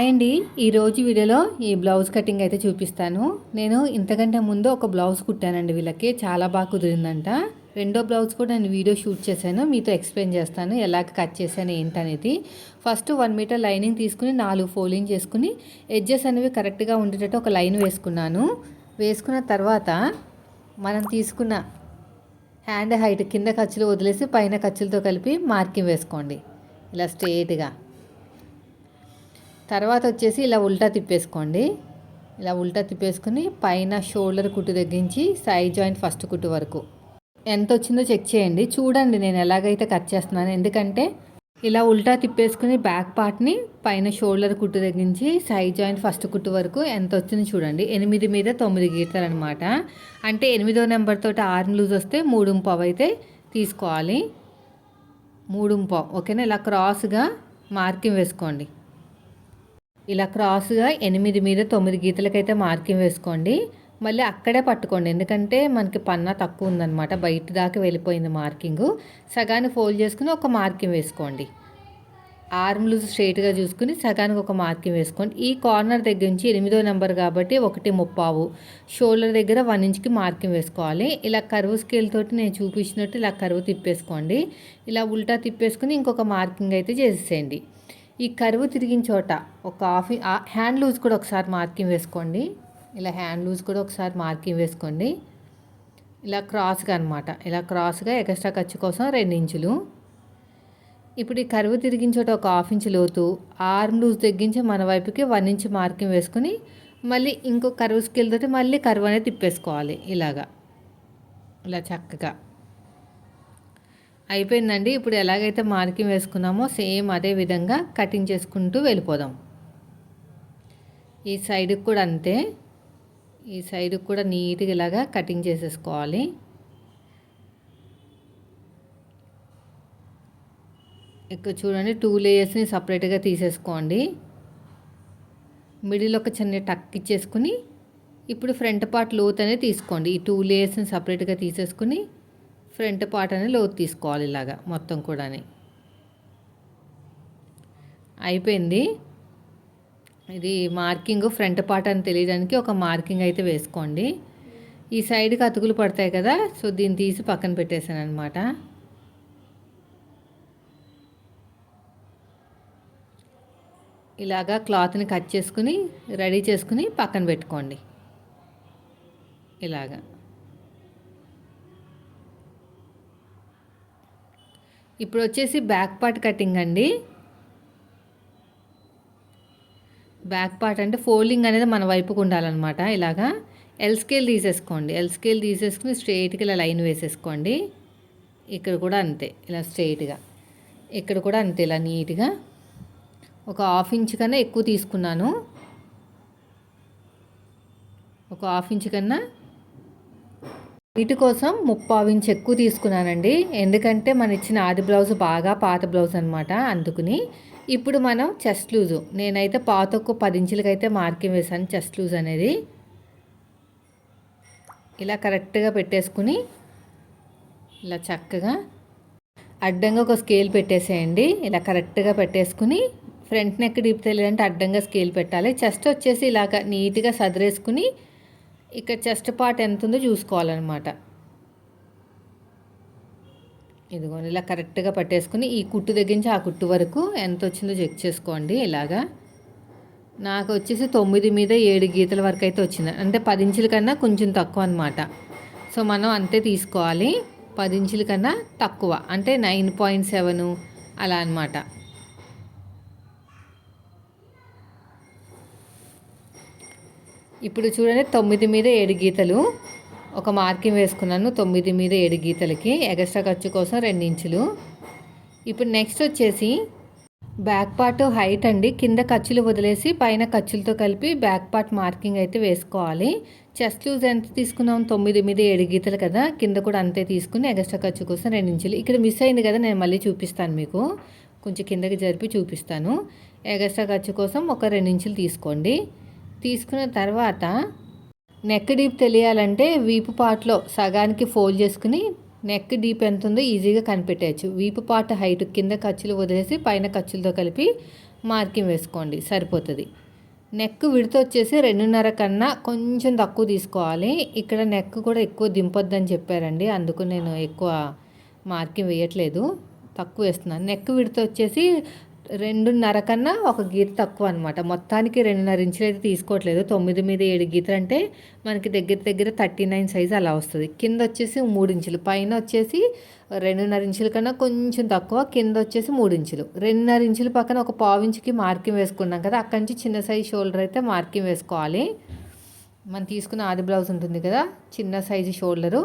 And. ఈరోజు వీడియోలో ఈ బ్లౌజ్ కటింగ్ అయితే చూపిస్తాను. నేను ఇంతకంటే ముందు ఒక బ్లౌజ్ కుట్టానండి వీళ్ళకి. చాలా బాగా కుదిరిందంట. రెండో బ్లౌజ్ కూడా నేను వీడియో షూట్ చేశాను. మీతో ఎక్స్ప్లెయిన్ చేస్తాను ఎలా కట్ చేశాను ఏంటనేది. ఫస్ట్ వన్ మీటర్ లైనింగ్ తీసుకుని నాలుగు ఫోల్డింగ్ చేసుకుని ఎడ్జెస్ అనేవి కరెక్ట్గా ఉండేటట్టు ఒక లైన్ వేసుకున్నాను. వేసుకున్న తర్వాత మనం తీసుకున్న హ్యాండ్ హైట్ కింద ఖర్చులు వదిలేసి పైన ఖర్చులతో కలిపి మార్కింగ్ వేసుకోండి. ఇలా స్ట్రేట్గా. తర్వాత వచ్చేసి ఇలా ఉల్టా తిప్పేసుకోండి. ఇలా ఉల్టా తిప్పేసుకుని పైన షోల్డర్ కుట్టు తగ్గించి సైడ్ జాయింట్ ఫస్ట్ కుట్టు వరకు. ఎంత వచ్చిందో చెక్ చేయండి. చూడండి నేను ఎలాగైతే కట్ చేస్తున్నాను. ఎందుకంటే ఇలా ఉల్టా తిప్పేసుకుని బ్యాక్ పార్ట్ని పైన షోల్డర్ కుట్టు తగ్గించి సైడ్ జాయింట్ ఫస్ట్ కుట్టు వరకు ఎంత వచ్చిందో చూడండి. ఎనిమిది మీద తొమ్మిది గీతలు అనమాట అంటే ఎనిమిదో నెంబర్ తోటి లూజ్ వస్తే మూడు పావు అయితే తీసుకోవాలి. మూడు పావు. ఓకేనా? ఇలా క్రాస్గా మార్కింగ్ వేసుకోండి. ఇలా క్రాస్గా ఎనిమిది మీద తొమ్మిది గీతలకైతే మార్కింగ్ వేసుకోండి. మళ్ళీ అక్కడే పట్టుకోండి. ఎందుకంటే మనకి పన్నా తక్కువ ఉందన్నమాట. బయట దాకా వెళ్ళిపోయింది మార్కింగ్. సగాన్ని ఫోల్డ్ చేసుకుని ఒక మార్కింగ్ వేసుకోండి. ఆర్మ్ లూజ్ స్ట్రైట్గా చూసుకుని సగానికి ఒక మార్కింగ్ వేసుకోండి. ఈ కార్నర్ దగ్గర నుంచి ఎనిమిదో నెంబర్ కాబట్టి ఒకటి ముప్పావు. షోల్డర్ దగ్గర వన్ ఇంచ్కి మార్కింగ్ వేసుకోవాలి. ఇలా కరువు స్కేల్ తోటి నేను చూపించినట్టు ఇలా కరువు తిప్పేసుకోండి. ఇలా ఉల్టా తిప్పేసుకుని ఇంకొక మార్కింగ్ అయితే చేసేయండి. ఈ కరువు తిరిగిన చోట ఒక హాఫ్ హ్యాండ్ లూజ్ కూడా ఒకసారి మార్కింగ్ వేసుకోండి. ఇలా హ్యాండ్ లూజ్ కూడా ఒకసారి మార్కింగ్ వేసుకోండి. ఇలా క్రాస్గా అనమాట ఇలా క్రాస్గా ఎక్స్ట్రా ఖర్చు కోసం రెండు ఇంచులు. ఇప్పుడు ఈ కరువు తిరిగిన చోట ఒక హాఫ్ ఇంచ్ లోతు ఆర్మ్ లూజ్ తగ్గించి మన వైపుకి వన్ ఇంచ్ మార్కింగ్ వేసుకొని మళ్ళీ ఇంకో కరువు స్కేల్ తోటి మళ్ళీ కరువు అనేది తిప్పేసుకోవాలి. ఇలాగా. ఇలా చక్కగా. అయిపోయిందండి. ఇప్పుడు ఎలాగైతే మార్కింగ్ వేసుకున్నామో సేమ్ అదే విధంగా కటింగ్ చేసుకుంటూ వెళ్ళిపోదాం. ఈ సైడ్కి కూడా అంతే. ఈ సైడ్కి కూడా నీట్గా ఇలాగా కటింగ్ చేసేసుకోవాలి. ఇక్కడ చూడండి టూ లేయర్స్ని సపరేట్గా తీసేసుకోండి. మిడిల్ ఒక చిన్న టక్ ఇచ్చేసుకుని ఇప్పుడు ఫ్రంట్ పార్ట్ లోత్ అనేది తీసుకోండి. ఈ టూ లేయర్స్ని సపరేట్గా తీసేసుకుని ఫ్రంట్ పార్ట్ అనేది లోతు తీసుకోవాలి ఇలాగా మొత్తం కూడా అయిపోయింది. ఇది మార్కింగ్ ఫ్రంట్ పార్ట్ అని తెలియడానికి ఒక మార్కింగ్ అయితే వేసుకోండి. ఈ సైడ్కి అతుకులు పడతాయి కదా సో దీన్ని తీసి పక్కన పెట్టేశాను అనమాట ఇలాగా క్లాత్ని కట్ చేసుకుని రెడీ చేసుకుని పక్కన పెట్టుకోండి. ఇలాగా. ఇప్పుడు వచ్చేసి బ్యాక్ పార్ట్ కటింగ్ అండి. బ్యాక్ పార్ట్ అంటే ఫోల్డింగ్ అనేది మన వైపుకు ఉండాలన్నమాట ఇలాగా. ఎల్ స్కేల్ తీసేసుకోండి. ఎల్ స్కేల్ తీసేసుకుని స్ట్రెయిట్గా ఇలా లైన్ వేసేసుకోండి. ఇక్కడ కూడా అంతే ఇలా స్ట్రెయిట్గా. ఇక్కడ కూడా అంతే ఇలా నీట్గా. ఒక హాఫ్ ఇంచ్ కన్నా ఎక్కువ తీసుకున్నాను. ఒక హాఫ్ ఇంచ్ కన్నా ఇటు కోసం ముప్పావు ఇంచ్ ఎక్కువ తీసుకున్నానండి. ఎందుకంటే మన ఇచ్చిన ఆది బ్లౌజ్ బాగా పాత బ్లౌజ్ అనమాట అందుకుని. ఇప్పుడు మనం చెస్ట్ లూజు. నేనైతే పాత ఒక్క పది ఇంచులకైతే మార్కింగ్ వేసాను చెస్ట్ లూజ్ అనేది. ఇలా కరెక్ట్గా పెట్టేసుకుని ఇలా చక్కగా అడ్డంగా ఒక స్కేల్ పెట్టేసేయండి. ఇలా కరెక్ట్గా పెట్టేసుకుని ఫ్రంట్ నెక్ డీప్ తెలియాలంటే అడ్డంగా స్కేల్ పెట్టాలి. చెస్ట్ వచ్చేసి ఇలాగ నీట్గా సదిరేసుకుని ఇక్కడ చెస్ట్ పార్ట్ ఎంత ఉందో చూసుకోవాలన్నమాట. ఇదిగోండి ఇలా కరెక్ట్గా పట్టేసుకుని ఈ కుట్టు దగ్గర నుంచి ఆ కుట్టు వరకు ఎంత వచ్చిందో చెక్ చేసుకోండి ఇలాగా. నాకు వచ్చేసి తొమ్మిది మీద ఏడు గీతల వరకు అయితే వచ్చింది. అంటే పది ఇంచుల కన్నా కొంచెం తక్కువ అనమాట సో మనం అంతే తీసుకోవాలి. పది ఇంచుల కన్నా తక్కువ. అంటే నైన్ పాయింట్ సెవెను అలా అనమాట ఇప్పుడు చూడండి తొమ్మిది మీద ఏడు గీతలు. ఒక మార్కింగ్ వేసుకున్నాను తొమ్మిది మీద ఏడు గీతలకి. ఎగస్ట్రా ఖర్చు కోసం రెండు ఇంచులు. ఇప్పుడు నెక్స్ట్ వచ్చేసి బ్యాక్ పార్ట్ హైట్ అండి. కింద ఖర్చులు వదిలేసి పైన ఖర్చులతో కలిపి బ్యాక్ పార్ట్ మార్కింగ్ అయితే వేసుకోవాలి. చెస్ట్ లూజ్ ఎంత తీసుకున్నాం? తొమ్మిది మీద ఏడు గీతలు కదా. కింద కూడా అంతే తీసుకుని ఎగస్ట్రా ఖర్చు కోసం రెండు ఇంచులు. ఇక్కడ మిస్ అయింది కదా నేను మళ్ళీ చూపిస్తాను మీకు. కొంచెం కిందకి జరిపి చూపిస్తాను. ఎగస్ట్రా ఖర్చు కోసం ఒక రెండు ఇంచులు తీసుకోండి. తీసుకున్న తర్వాత నెక్ డీప్ తెలియాలంటే వీపు పార్ట్లో సగానికి ఫోల్డ్ చేసుకుని నెక్ డీప్ ఎంత ఉందో ఈజీగా కనిపెట్టవచ్చు వీపు పార్ట్ హైట్ కింద ఖర్చులు వదిలేసి పైన ఖర్చులతో కలిపి మార్కింగ్ వేసుకోండి. సరిపోతుంది. నెక్ విడత వచ్చేసి రెండున్నర కన్నా కొంచెం తక్కువ తీసుకోవాలి. ఇక్కడ నెక్ కూడా ఎక్కువ దింపొద్దని చెప్పారండి. అందుకు నేను ఎక్కువ మార్కింగ్ వేయట్లేదు. తక్కువ వేస్తున్నాను. నెక్ విడత వచ్చేసి రెండున్నర కన్నా ఒక గీత తక్కువ అనమాట మొత్తానికి రెండున్నర ఇంచులు అయితే తీసుకోవట్లేదు. తొమ్మిది మీద ఏడు గీతలు అంటే మనకి దగ్గర దగ్గర థర్టీ నైన్ సైజ్ అలా వస్తుంది. కింద వచ్చేసి మూడు ఇంచులు పైన వచ్చేసి రెండున్నర ఇంచుల కన్నా కొంచెం తక్కువ కింద వచ్చేసి మూడు ఇంచులు. రెండున్నర ఇంచుల పక్కన ఒక పావు ఇంచుకి మార్కింగ్ వేసుకున్నాం కదా అక్కడి నుంచి చిన్న సైజ్ షోల్డర్ అయితే మార్కింగ్ వేసుకోవాలి. మనం తీసుకున్న ఆది బ్లౌజ్ ఉంటుంది కదా చిన్న సైజు షోల్డరు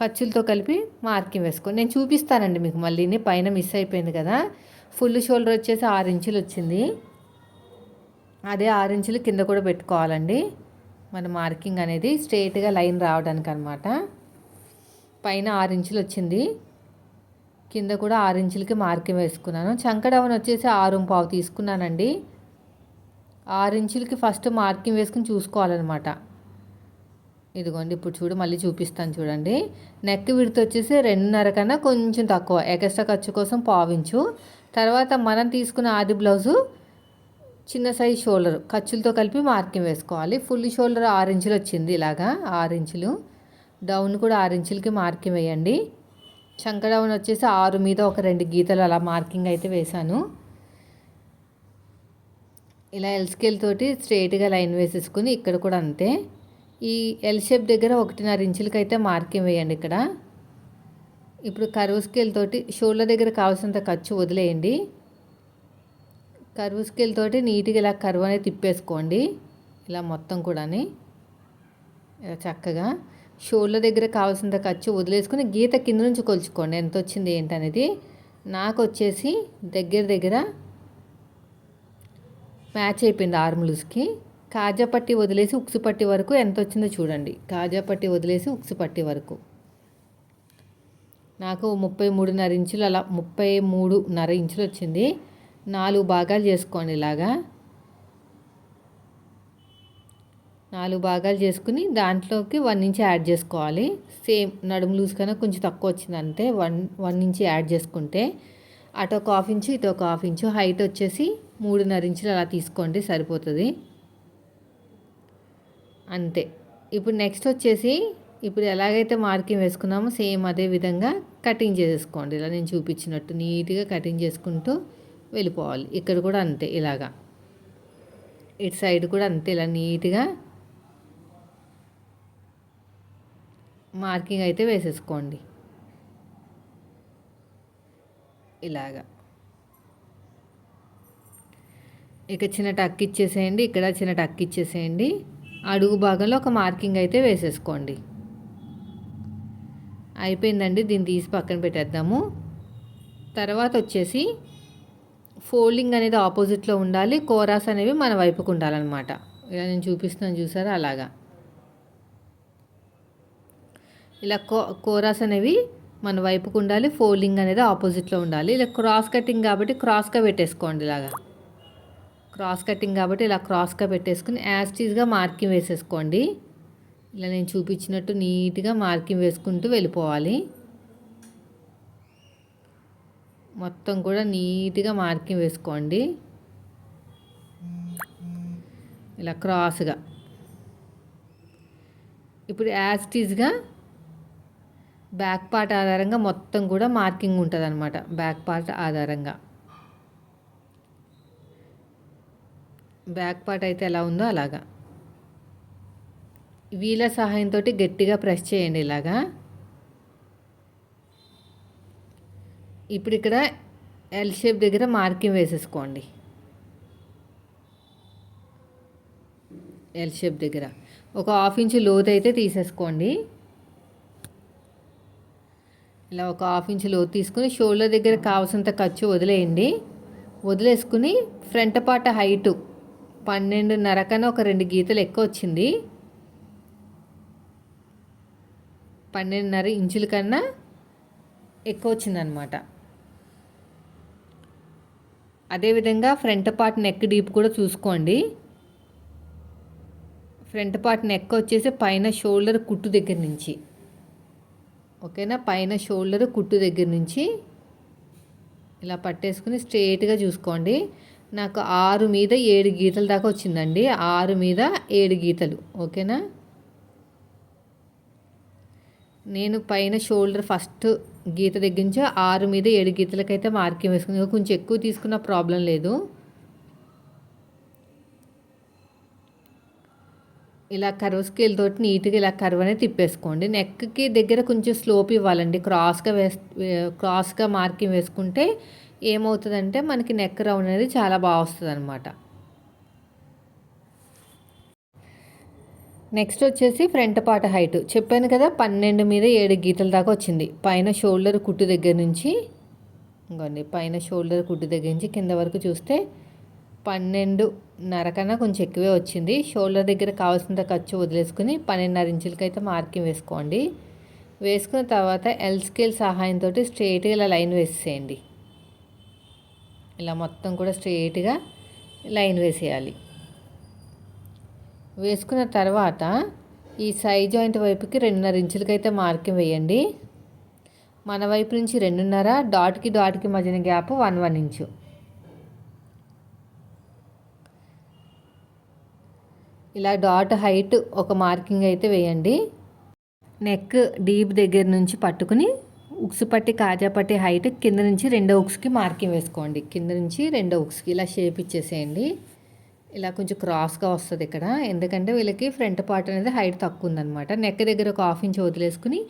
ఖర్చులతో కలిపి మార్కింగ్ వేసుకోండి నేను చూపిస్తానండి మీకు మళ్ళీ పైన మిస్ అయిపోయింది కదా. ఫుల్ షోల్డర్ వచ్చేసి ఆరు ఇంచులు వచ్చింది. అదే ఆరు ఇంచులు కింద కూడా పెట్టుకోవాలండి. మన మార్కింగ్ అనేది స్ట్రైట్గా లైన్ రావడానికి అనమాట పైన ఆరు ఇంచులు వచ్చింది. కింద కూడా ఆరు ఇంచులకి మార్కింగ్ వేసుకున్నాను. చంకడవన్ వచ్చేసి ఆరు పావు తీసుకున్నానండి. ఆరు ఇంచులకి ఫస్ట్ మార్కింగ్ వేసుకుని చూసుకోవాలన్నమాట. ఇదిగోండి ఇప్పుడు చూడు మళ్ళీ చూపిస్తాను చూడండి. నెక్ విడత వచ్చేసి రెండున్నర కన్నా కొంచెం తక్కువ. ఎక్స్ట్రా ఖర్చు కోసం పావించు తర్వాత మనం తీసుకున్న ఆది బ్లౌజు చిన్న సైజ్ షోల్డర్. ఖర్చులతో కలిపి మార్కింగ్ వేసుకోవాలి. ఫుల్ షోల్డర్ ఆరు ఇంచులు వచ్చింది ఇలాగా. ఆరు ఇంచులు. డౌన్ కూడా ఆరు ఇంచులకి మార్కింగ్ వేయండి. చంక డౌన్ వచ్చేసి ఆరు మీద ఒక రెండు గీతలు అలా మార్కింగ్ అయితే వేశాను. ఇలా ఎల్ స్కేల్ తోటి స్ట్రైట్గా లైన్ వేసేసుకుని ఇక్కడ కూడా అంతే. ఈ ఎల్ షేప్ దగ్గర ఒకటిన్నర ఇంచులకి అయితే మార్కింగ్ వేయండి ఇక్కడ. ఇప్పుడు కరువు స్కేల్ తోటి షోల్డర్ దగ్గర కావాల్సినంత ఖర్చు వదిలేయండి. కరువు స్కేల్ తోటి నీట్గా ఇలా కరువు అనేది తిప్పేసుకోండి. ఇలా మొత్తం కూడాని. ఇలా చక్కగా షోల్డర్ దగ్గర కావాల్సినంత ఖర్చు వదిలేసుకుని గీత కింద నుంచి కొలుచుకోండి. ఎంత వచ్చింది ఏంటనేది నాకు వచ్చేసి దగ్గర దగ్గర మ్యాచ్ అయిపోయింది ఆర్ములుస్కి కాజా పట్టి వదిలేసి ఉక్సు పట్టి వరకు ఎంత వచ్చిందో చూడండి. కాజా పట్టి వదిలేసి ఉక్సు పట్టి వరకు. నాకు ముప్పై మూడున్నర ఇంచులు అలా ముప్పై మూడున్నర ఇంచులు వచ్చింది. నాలుగు భాగాలు చేసుకోండి ఇలాగా. నాలుగు భాగాలు చేసుకుని దాంట్లోకి వన్ ఇంచ్ యాడ్ చేసుకోవాలి. సేమ్ నడుము లూజ్ కన్నా కొంచెం తక్కువ వచ్చింది అంతే వన్ వన్ ఇంచ్ యాడ్ చేసుకుంటే. అటు ఒక హాఫ్ ఇంచు ఇటు ఒక హాఫ్ ఇంచు హైట్ వచ్చేసి మూడున్నర ఇంచులు అలా తీసుకోండి సరిపోతుంది. అంతే. ఇప్పుడు నెక్స్ట్ వచ్చేసి ఇప్పుడు ఎలాగైతే మార్కింగ్ వేసుకున్నామో సేమ్ అదే విధంగా కటింగ్ చేసేసుకోండి. ఇలా నేను చూపించినట్టు నీట్గా కటింగ్ చేసుకుంటూ వెళ్ళిపోవాలి. ఇక్కడ కూడా అంతే ఇలాగా. ఇటు సైడ్ కూడా అంతే ఇలా నీట్గా మార్కింగ్ అయితే వేసేసుకోండి. ఇలాగా. ఇక చిన్న టక్ ఇచ్చేసేయండి. ఇక్కడ చిన్న టక్ ఇచ్చేసేయండి. అడుగు భాగంలో ఒక మార్కింగ్ అయితే వేసేసుకోండి. అయిపోయిందండి దీన్ని తీసి పక్కన పెట్టేద్దాము. తర్వాత వచ్చేసి ఫోల్డింగ్ అనేది ఆపోజిట్లో ఉండాలి కోరాస్ అనేవి మన వైపుకు ఉండాలన్నమాట. ఇలా నేను చూపిస్తున్నాను చూసారా? అలాగా. ఇలా కో కోరాస్ అనేవి మన వైపుకు ఉండాలి ఫోల్డింగ్ అనేది ఆపోజిట్లో ఉండాలి. ఇలా క్రాస్ కటింగ్ కాబట్టి క్రాస్గా పెట్టేసుకోండి ఇలాగా. క్రాస్ కటింగ్ కాబట్టి ఇలా క్రాస్గా పెట్టేసుకుని యాస్టీస్గా మార్కింగ్ వేసేసుకోండి. ఇలా నేను చూపించినట్టు నీట్గా మార్కింగ్ వేసుకుంటూ వెళ్ళిపోవాలి. మొత్తం కూడా నీట్గా మార్కింగ్ వేసుకోండి. ఇలా క్రాస్గా. ఇప్పుడు యాజ్టీజ్గా బ్యాక్ పార్ట్ ఆధారంగా మొత్తం కూడా మార్కింగ్ ఉంటుంది అనమాట బ్యాక్ పార్ట్ ఆధారంగా. బ్యాక్ పార్ట్ అయితే ఎలా ఉందో అలాగా. వీళ్ళ సహాయంతో గట్టిగా ప్రెస్ చేయండి ఇలాగా. ఇప్పుడు ఇక్కడ ఎల్ షేప్ దగ్గర మార్కింగ్ వేసేసుకోండి. ఎల్ షేప్ దగ్గర. ఒక హాఫ్ ఇంచ్ లోతు అయితే తీసేసుకోండి. ఇలా ఒక హాఫ్ ఇంచ్ లోతు తీసుకుని షోల్డర్ దగ్గర కావాల్సినంత ఖర్చు వదిలేయండి. వదిలేసుకుని ఫ్రంట్ పార్ట్ హైటు పన్నెండున్నర కన్నా ఒక రెండు గీతలు ఎక్కువ వచ్చింది. పన్నెండున్నర ఇంచుల కన్నా ఎక్కువ వచ్చిందనమాట అదేవిధంగా ఫ్రంట్ పార్ట్ నెక్ డీప్ కూడా చూసుకోండి. ఫ్రంట్ పార్ట్ నెక్ వచ్చేసి పైన షోల్డర్ కుట్టు దగ్గర నుంచి. ఓకేనా? పైన షోల్డర్ కుట్టు దగ్గర నుంచి ఇలా పట్టేసుకుని స్ట్రేట్గా చూసుకోండి. నాకు ఆరు మీద ఏడు గీతల దాకా వచ్చిందండి. ఆరు మీద ఏడు గీతలు. ఓకేనా? నేను పైన షోల్డర్ ఫస్ట్ గీత దగ్గర నుంచి ఆరు మీద ఏడు గీతలకైతే మార్కింగ్ వేసుకుని కొంచెం ఎక్కువ తీసుకున్న ప్రాబ్లం లేదు. ఇలా కర్వ్ స్కేల్ తోటి నీట్గా ఇలా కర్వ్ అనేది తిప్పేసుకోండి. నెక్కి దగ్గర కొంచెం స్లోప్ ఇవ్వాలండి. క్రాస్గా వేస్ క్రాస్గా మార్కింగ్ వేసుకుంటే ఏమవుతుందంటే మనకి నెక్ రౌండ్ అనేది చాలా బాగా వస్తుంది అనమాట నెక్స్ట్ వచ్చేసి ఫ్రంట్ పార్ట్ హైట్ చెప్పాను కదా పన్నెండు మీద ఏడు గీతల దాకా వచ్చింది. పైన షోల్డర్ కుట్టు దగ్గర నుంచి ఇంకోండి పైన షోల్డర్ కుట్టు దగ్గర నుంచి కింద వరకు చూస్తే పన్నెండు నరకన్నా కొంచెం ఎక్కువే వచ్చింది. షోల్డర్ దగ్గర కావాల్సినంత ఖర్చు వదిలేసుకుని పన్నెండున్నర ఇంచులకైతే అయితే మార్కింగ్ వేసుకోండి. వేసుకున్న తర్వాత ఎల్ స్కేల్ సహాయంతో స్ట్రైట్గా ఇలా లైన్ వేసేయండి. ఇలా మొత్తం కూడా స్ట్రైట్గా లైన్ వేసేయాలి. వేసుకున్న తర్వాత ఈ సై జాయింట్ వైపుకి రెండున్నర ఇంచులకైతే మార్కింగ్ వేయండి. మన వైపు నుంచి రెండున్నర డాట్కి డాట్కి మధ్యన గ్యాప్ వన్ వన్ ఇంచు. ఇలా డాట్ హైట్ ఒక మార్కింగ్ అయితే వేయండి. నెక్ డీప్ దగ్గర నుంచి పట్టుకుని ఉక్స్ పట్టి కాజా పట్టి హైట్ కింద నుంచి రెండో ఉక్స్కి మార్కింగ్ వేసుకోండి. కింద నుంచి రెండో ఉక్స్కి ఇలా షేప్ ఇచ్చేసేయండి. ఇలా కొంచెం క్రాస్గా వస్తుంది ఇక్కడ. ఎందుకంటే వీళ్ళకి ఫ్రంట్ పార్ట్ అనేది హైట్ తక్కువ ఉందనమాట నెక్ దగ్గర ఒక హాఫ్ ఇంచ్ వదిలేసుకుని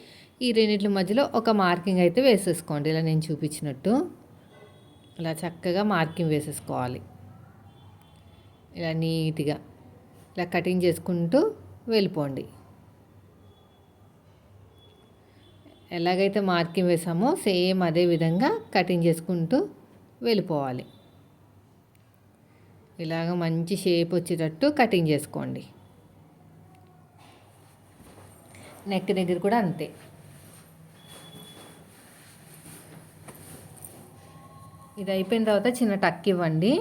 ఈ రెండింటి మధ్యలో ఒక మార్కింగ్ అయితే వేసేసుకోండి. ఇలా నేను చూపించినట్టు. ఇలా చక్కగా మార్కింగ్ వేసేసుకోవాలి. ఇలా నీట్గా ఇలా కటింగ్ చేసుకుంటూ వెళ్ళిపోండి. ఎలాగైతే మార్కింగ్ వేసామో సేమ్ అదే విధంగా కటింగ్ చేసుకుంటూ వెళ్ళిపోవాలి. ఇలాగ మంచి షేప్ వచ్చేటట్టు కటింగ్ చేసుకోండి. నెక్ దగ్గర కూడా అంతే. ఇది అయిపోయిన తర్వాత చిన్న టక్ ఇవ్వండి.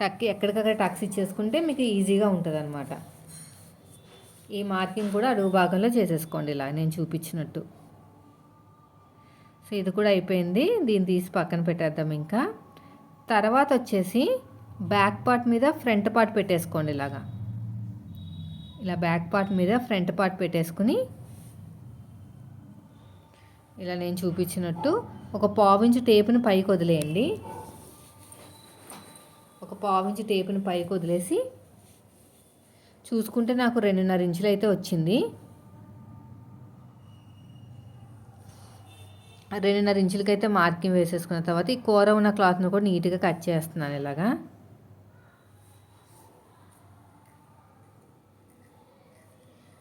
టక్ ఎక్కడికక్కడ టక్స్ ఇచ్చేసుకుంటే మీకు ఈజీగా ఉంటుంది అనమాట ఈ మార్కింగ్ కూడా అడుగు భాగంలో చేసేసుకోండి ఇలా నేను చూపించినట్టు. సో ఇది కూడా అయిపోయింది. దీన్ని తీసి పక్కన పెట్టేద్దాం ఇంకా. తర్వాత వచ్చేసి బ్యాక్ పార్ట్ మీద ఫ్రంట్ పార్ట్ పెట్టేసుకోండి ఇలాగా. ఇలా బ్యాక్ పార్ట్ మీద ఫ్రంట్ పార్ట్ పెట్టేసుకుని ఇలా నేను చూపించినట్టు ఒక పావించు టేపుని పైకి వదిలేయండి. ఒక పావించు టేపుని పైకి వదిలేసి చూసుకుంటే నాకు రెండున్నర ఇంచులు అయితే వచ్చింది. రెండున్నర ఇంచులకైతే మార్కింగ్ వేసేసుకున్న తర్వాత ఈ కూర ఉన్న క్లాత్ను కూడా నీట్గా కట్ చేస్తున్నాను ఇలాగా.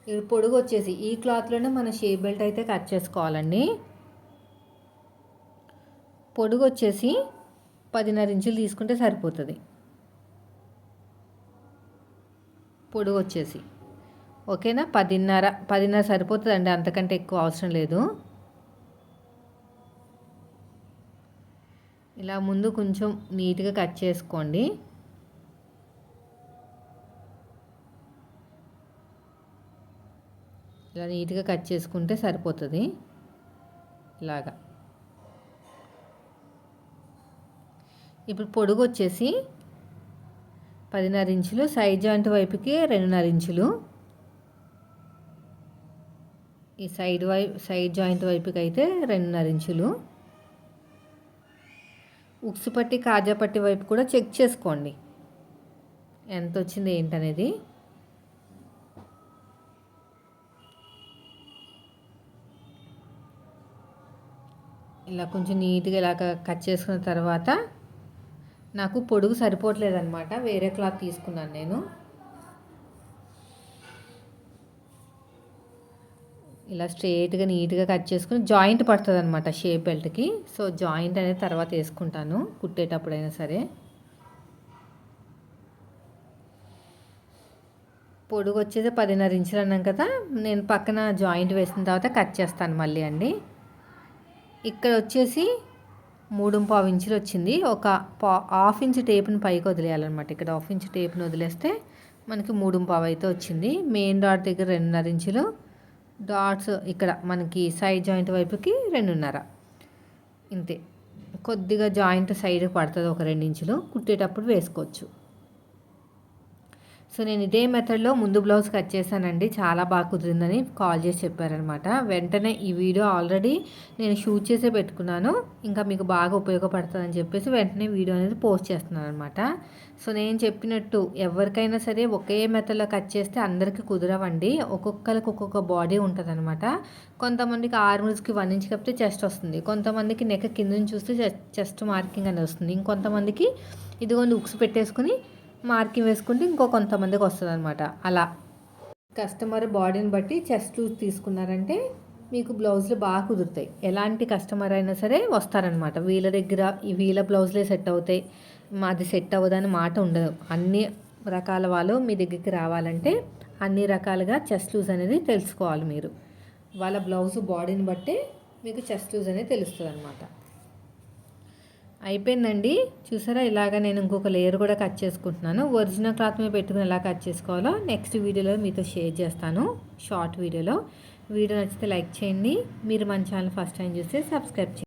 ఇది పొడుగు వచ్చేసి ఈ క్లాత్లోనే మనం షేప్ బెల్ట్ అయితే కట్ చేసుకోవాలండి. పొడుగు వచ్చేసి పదిన్నర ఇంచులు తీసుకుంటే సరిపోతుంది. పొడుగు వచ్చేసి ఓకేనా? పదిన్నర పదిన్నర సరిపోతుందండి అంతకంటే ఎక్కువ అవసరం లేదు. ఇలా ముందు కొంచెం నీట్గా కట్ చేసుకోండి. ఇలా నీట్గా కట్ చేసుకుంటే సరిపోతుంది. ఇలాగా. ఇప్పుడు పొడుగు వచ్చేసి పదిన్నర ఇంచులు సైడ్ జాయింట్ వైపుకి రెండున్నర ఇంచులు. ఈ సైడ్ వై సైడ్ జాయింట్ వైపుకి అయితే రెండున్నర ఇంచులు. ఉక్స్ పట్టి కాజా పట్టి వైపు కూడా చెక్ చేసుకోండి. ఎంత వచ్చింది ఏంటనేది? ఇలా కొంచెం నీట్గా ఇలా కట్ చేసుకున్న తర్వాత నాకు పొడుగు సరిపోవట్లేదనమాట వేరే క్లాత్ తీసుకున్నాను నేను. ఇలా స్ట్రేట్గా నీట్గా కట్ చేసుకుని జాయింట్ పడుతుంది అనమాట షేప్ బెల్ట్కి. సో జాయింట్ అనేది తర్వాత వేసుకుంటాను కుట్టేటప్పుడైనా సరే. పొడుగు వచ్చేది పదిన్నర ఇంచులు అన్నాం కదా నేను పక్కన జాయింట్ వేసిన తర్వాత కట్ చేస్తాను మళ్ళీ అండి. ఇక్కడ వచ్చేసి మూడు పావు ఇంచులు వచ్చింది. ఒక పా హాఫ్ ఇంచ్ టేప్ని పైకి వదిలేయాలన్నమాట. ఇక్కడ హాఫ్ ఇంచ్ టేప్ని వదిలేస్తే మనకి మూడు పావు అయితే వచ్చింది. మెయిన్ డాట్ దగ్గర రెండున్నర ఇంచులు డాట్స్ ఇక్కడ మనకి సైడ్ జాయింట్ వైపుకి రెండున్నర. ఇంతే. కొద్దిగా జాయింట్ సైడ్ పడుతుంది ఒక రెండు ఇంచులు కుట్టేటప్పుడు వేసుకోవచ్చు. సో నేను ఇదే మెథడ్లో ముందు బ్లౌజ్ కట్ చేశానండి. చాలా బాగా కుదిరిందని కాల్ చేసి చెప్పారనమాట వెంటనే ఈ వీడియో ఆల్రెడీ నేను షూట్ చేసే పెట్టుకున్నాను. ఇంకా మీకు బాగా ఉపయోగపడుతుందని చెప్పేసి వెంటనే వీడియో అనేది పోస్ట్ చేస్తున్నాను అనమాట సో నేను చెప్పినట్టు ఎవరికైనా సరే ఒకే మెథడ్లో కట్ చేస్తే అందరికీ కుదరవండి. ఒక్కొక్కరికి ఒక్కొక్క బాడీ ఉంటుందన్నమాట. కొంతమందికి ఆర్మ్స్కి వన్ ఇంచ్ కప్పితే చెస్ట్ వస్తుంది. కొంతమందికి నెక్క కింద నుంచి చూస్తే చెస్ట్ మార్కింగ్ అనేది వస్తుంది. ఇంకొంతమందికి ఇదిగోండి ఉక్స్ పెట్టేసుకుని మార్కింగ్ వేసుకుంటే ఇంకో కొంతమందికి వస్తుంది అనమాట అలా. కస్టమర్ బాడీని బట్టి చెస్ట్ లూజ్ తీసుకున్నారంటే మీకు బ్లౌజులు బాగా కుదురుతాయి. ఎలాంటి కస్టమర్ అయినా సరే వస్తారనమాట వీళ్ళ దగ్గర ఈ వీళ్ళ బ్లౌజులే సెట్ అవుతాయి. మాది సెట్ అవ్వదని మాట ఉండదు. అన్ని రకాల వాళ్ళు మీ దగ్గరికి రావాలంటే అన్ని రకాలుగా చెస్ట్ లూజ్ అనేది తెలుసుకోవాలి మీరు. వాళ్ళ బ్లౌజ్ బాడీని బట్టే మీకు చెస్ట్ లూజ్ అనేది తెలుస్తుంది అనమాట అయిపోయిందండి. చూసారా? ఇలాగ నేను ఇంకొక లేయర్ కూడా కట్ చేసుకుంటున్నాను. ఒరిజినల్ క్లాత్ మీద పెట్టుకుని ఎలా కట్ చేసుకోవాలో నెక్స్ట్ వీడియోలో మీతో షేర్ చేస్తాను. షార్ట్ వీడియోలో. వీడియో నచ్చితే లైక్ చేయండి. మీరు మన ఛానల్ ఫస్ట్ టైం చూస్తే సబ్స్క్రైబ్ చేయండి.